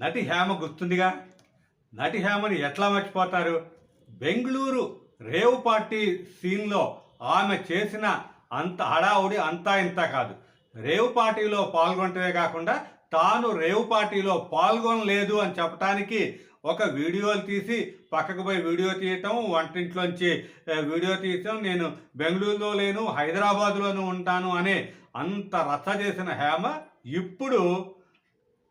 నటి హేమ గుర్తుందిగా? నటి హేమని ఎట్లా మర్చిపోతారు? బెంగళూరు రేవు పార్టీ సీన్లో ఆమె చేసిన అంత హడావుడి అంతా ఇంత కాదు. రేవు పార్టీలో పాల్గొంటే కాకుండా తాను రేవు పార్టీలో పాల్గొనలేదు అని చెప్పడానికి ఒక వీడియోలు తీసి పక్కకు పోయి వీడియో తీయటం వంటింట్లోంచి వీడియో తీయటం నేను బెంగళూరులో లేను హైదరాబాద్లోనూ ఉంటాను అనే అంత రచ్చ చేసిన హేమ ఇప్పుడు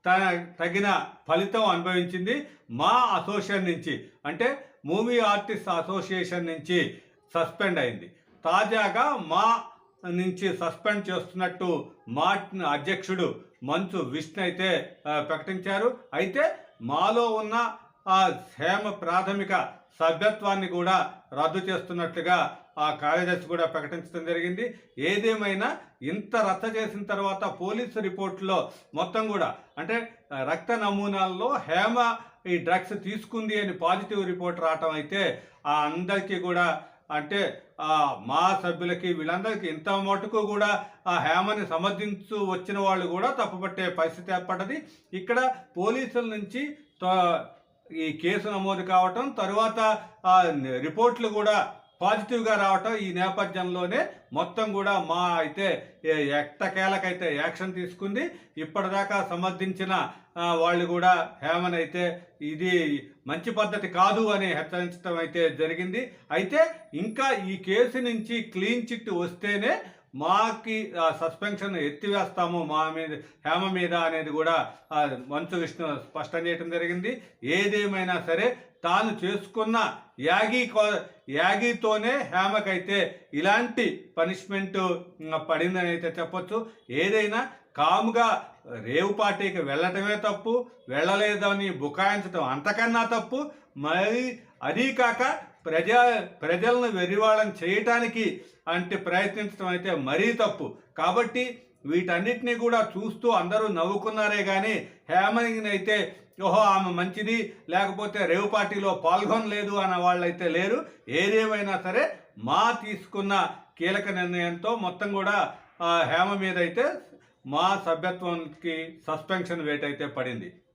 తగిన ఫలితం అనుభవించింది మా అసోసియేషన్ నుంచి. అంటే మూవీ ఆర్టిస్ట్ అసోసియేషన్ నుంచి సస్పెండ్ అయింది. తాజాగా మా నుంచి సస్పెండ్ చేస్తున్నట్టు మా అధ్యక్షుడు మంచు విష్ణు అయితే ప్రకటించారు. అయితే మాలో ఉన్న ఆ హేమ ప్రాథమిక సభ్యత్వాన్ని కూడా రద్దు చేస్తున్నట్లుగా ఆ కార్యదర్శి కూడా ప్రకటించడం జరిగింది. ఏదేమైనా ఇంత రచ్చ చేసిన తర్వాత పోలీసు రిపోర్టులో మొత్తం కూడా అంటే రక్త నమూనాల్లో హేమ ఈ డ్రగ్స్ తీసుకుంది అని పాజిటివ్ రిపోర్ట్ రావటం అయితే ఆ అందరికీ కూడా అంటే మా సభ్యులకి వీళ్ళందరికీ ఇంత మటుకు కూడా ఆ హేమని సమర్థించు వచ్చిన వాళ్ళు కూడా తప్పుపట్టే పరిస్థితి ఏర్పడ్డది. ఇక్కడ పోలీసుల నుంచి ఈ కేసు నమోదు కావటం తరువాత రిపోర్ట్లు కూడా పాజిటివ్గా రావటం ఈ నేపథ్యంలోనే మొత్తం కూడా మా అయితే ఎట్టకేలకైతే యాక్షన్ తీసుకుంది ఇప్పటిదాకా సమర్థించిన వాళ్ళు కూడా హేమన్ అయితే ఇది మంచి పద్ధతి కాదు అని హెచ్చరించడం అయితే జరిగింది. అయితే ఇంకా ఈ కేసు నుంచి క్లీన్ చిట్ వస్తేనే మాకి సస్పెన్షన్ ఎత్తివేస్తాము మా మీద హేమ మీద అనేది కూడా మంచు విష్ణు స్పష్టం చేయడం జరిగింది. ఏదేమైనా సరే తాను చేసుకున్న యాగి కో- యాగితోనే హేమకైతే ఇలాంటి పనిష్మెంట్ పడిందని అయితే చెప్పొచ్చు. ఏదైనా కాముగా రేవు పార్టీకి వెళ్ళటమే తప్పు వెళ్ళలేదని బుకాయించడం అంతకన్నా తప్పు. మరి అదీ కాక ప్రజా ప్రజలను వెరివాళ్ళని చేయటానికి అంటే ప్రయత్నించడం అయితే మరీ తప్పు. కాబట్టి వీటన్నిటినీ కూడా చూస్తూ అందరూ నవ్వుకున్నారే కానీ హేమని అయితే ఓహో ఆమె మంచిది లేకపోతే రేవు పార్టీలో పాల్గొనలేదు అన్న వాళ్ళైతే లేరు. ఏదేమైనా సరే మా తీసుకున్న కీలక నిర్ణయంతో మొత్తం కూడా హేమ మీద అయితే మా సభ్యత్వానికి సస్పెన్షన్ వేట్ అయితే పడింది.